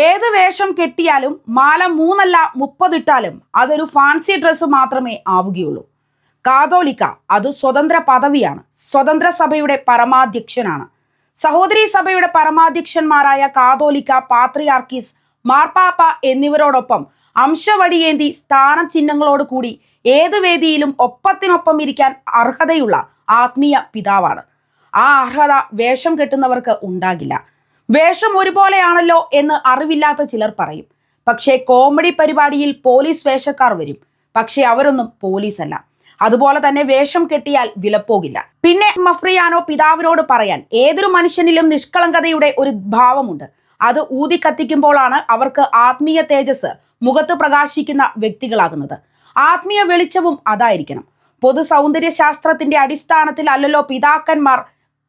ഏത് വേഷം കെട്ടിയാലും മാല മൂന്നല്ല മുപ്പതിട്ടാലും അതൊരു ഫാൻസി ഡ്രസ്സ് മാത്രമേ ആവുകയുള്ളൂ. കാതോലിക്ക അത് സ്വതന്ത്ര പദവിയാണ്. സ്വതന്ത്ര സഭയുടെ പരമാധ്യക്ഷനാണ്. സഹോദരി സഭയുടെ പരമാധ്യക്ഷന്മാരായ കാതോലിക്ക പാത്രിയാർക്കീസ് മാർപ്പാപ്പ എന്നിവരോടൊപ്പം അംശവടിയേന്തി സ്ഥാന ചിഹ്നങ്ങളോട് കൂടി ഏതു വേദിയിലും ഒപ്പത്തിനൊപ്പം ഇരിക്കാൻ അർഹതയുള്ള ആത്മീയ പിതാവാണ്. ആ അർഹത വേഷം കെട്ടുന്നവർക്ക് ഉണ്ടാകില്ല. വേഷം ഒരുപോലെയാണല്ലോ എന്ന് അറിവില്ലാത്ത ചിലർ പറയും. പക്ഷേ കോമഡി പരിപാടിയിൽ പോലീസ് വേഷക്കാർ വരും. പക്ഷേ അവരൊന്നും പോലീസല്ല. അതുപോലെ തന്നെ വേഷം കെട്ടിയാൽ വിലപ്പോകില്ല. പിന്നെ മഫ്രിയാനോ പിതാവിനോട് പറയാൻ ഏതൊരു മനുഷ്യനിലും നിഷ്കളങ്കതയുടെ ഒരു ഭാവമുണ്ട്. അത് ഊതി കത്തിക്കുമ്പോഴാണ് അവർക്ക് ആത്മീയ തേജസ് മുഖത്ത് പ്രകാശിക്കുന്ന വ്യക്തികളാകുന്നത്. ആത്മീയ വെളിച്ചവും അതായിരിക്കണം. പൊതു സൗന്ദര്യശാസ്ത്രത്തിന്റെ അടിസ്ഥാനത്തിൽ അല്ലല്ലോ പിതാക്കന്മാർ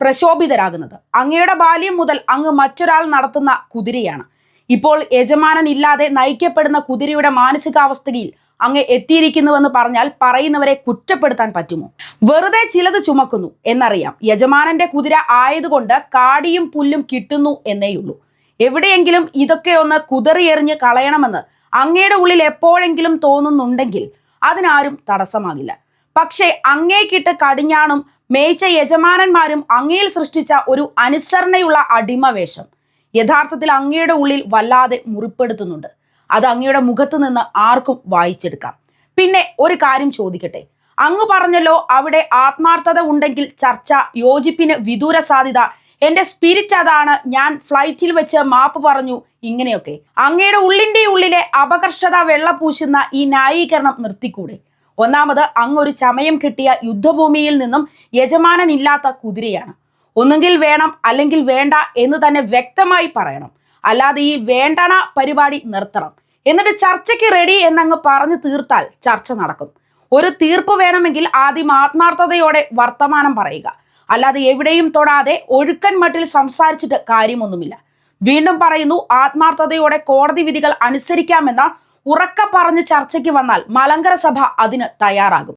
പ്രശോഭിതരാകുന്നത്. അങ്ങയുടെ ബാല്യം മുതൽ അങ്ങ് മറ്റൊരാൾ നടത്തുന്ന കുതിരയാണ്. ഇപ്പോൾ യജമാനൻ ഇല്ലാതെ നയിക്കപ്പെടുന്ന കുതിരയുടെ മാനസികാവസ്ഥയിൽ അങ്ങ് എത്തിയിരിക്കുന്നുവെന്ന് പറഞ്ഞാൽ പറയുന്നവരെ കുറ്റപ്പെടുത്താൻ പറ്റുമോ? വെറുതെ ചിലത് ചുമക്കുന്നു എന്നറിയാം. യജമാനന്റെ കുതിര ആയതുകൊണ്ട് കാടിയും പുല്ലും കിട്ടുന്നു എന്നേയുള്ളൂ എവിടെയെങ്കിലും ഇതൊക്കെ ഒന്ന് കുതറിയെറിഞ്ഞ് കളയണമെന്ന് അങ്ങയുടെ ഉള്ളിൽ എപ്പോഴെങ്കിലും തോന്നുന്നുണ്ടെങ്കിൽ അതിനാരും തടസ്സമാകില്ല. പക്ഷേ അങ്ങേക്കിട്ട് കടിഞ്ഞാണും മേച്ച യജമാനന്മാരും അങ്ങയിൽ സൃഷ്ടിച്ച ഒരു അനുസരണയുള്ള അടിമവേഷം യഥാർത്ഥത്തിൽ അങ്ങയുടെ ഉള്ളിൽ വല്ലാതെ മുറിപ്പെടുത്തുന്നുണ്ട്. അത് അങ്ങയുടെ മുഖത്ത് നിന്ന് ആർക്കും വായിച്ചെടുക്കാം. പിന്നെ ഒരു കാര്യം ചോദിക്കട്ടെ. അങ്ങ് പറഞ്ഞല്ലോ അവിടെ ആത്മാർത്ഥത ഉണ്ടെങ്കിൽ ചർച്ച യോജിപ്പിന് വിദൂര സാധ്യത എന്റെ സ്പിരിറ്റ് അതാണ് ഞാൻ ഫ്ലൈറ്റിൽ വെച്ച് മാപ്പ് പറഞ്ഞു ഇങ്ങനെയൊക്കെ. അങ്ങയുടെ ഉള്ളിന്റെ ഉള്ളിലെ അപകർഷത വെള്ളപൂശുന്ന ഈ ന്യായീകരണം നിർത്തിക്കൂടെ? ഒന്നാമത് അങ്ങ് ഒരു ചമയം കിട്ടിയ യുദ്ധഭൂമിയിൽ നിന്നും യജമാനനില്ലാത്ത കുതിരയാണ്. ഒന്നുകിൽ വേണം അല്ലെങ്കിൽ വേണ്ട എന്ന് തന്നെ വ്യക്തമായി പറയണം. അല്ലാതെ ഈ വേണ്ടണ പരിപാടി നിർത്തണം. എന്നിട്ട് ചർച്ചയ്ക്ക് റെഡി എന്നങ്ങ് പറഞ്ഞു തീർത്താൽ ചർച്ച നടക്കും. ഒരു തീർപ്പ് വേണമെങ്കിൽ ആദ്യം ആത്മാർത്ഥതയോടെ വർത്തമാനം പറയുക. അല്ലാതെ എവിടെയും തൊടാതെ ഒഴുക്കൻ മട്ടിൽ സംസാരിച്ചിട്ട് കാര്യമൊന്നുമില്ല. വീണ്ടും പറയുന്നു ആത്മാർത്ഥതയോടെ കോടതി വിധികൾ അനുസരിക്കാമെന്ന ഉറക്ക പറഞ്ഞ് ചർച്ചയ്ക്ക് വന്നാൽ മലങ്കര സഭ അതിന് തയ്യാറാകും.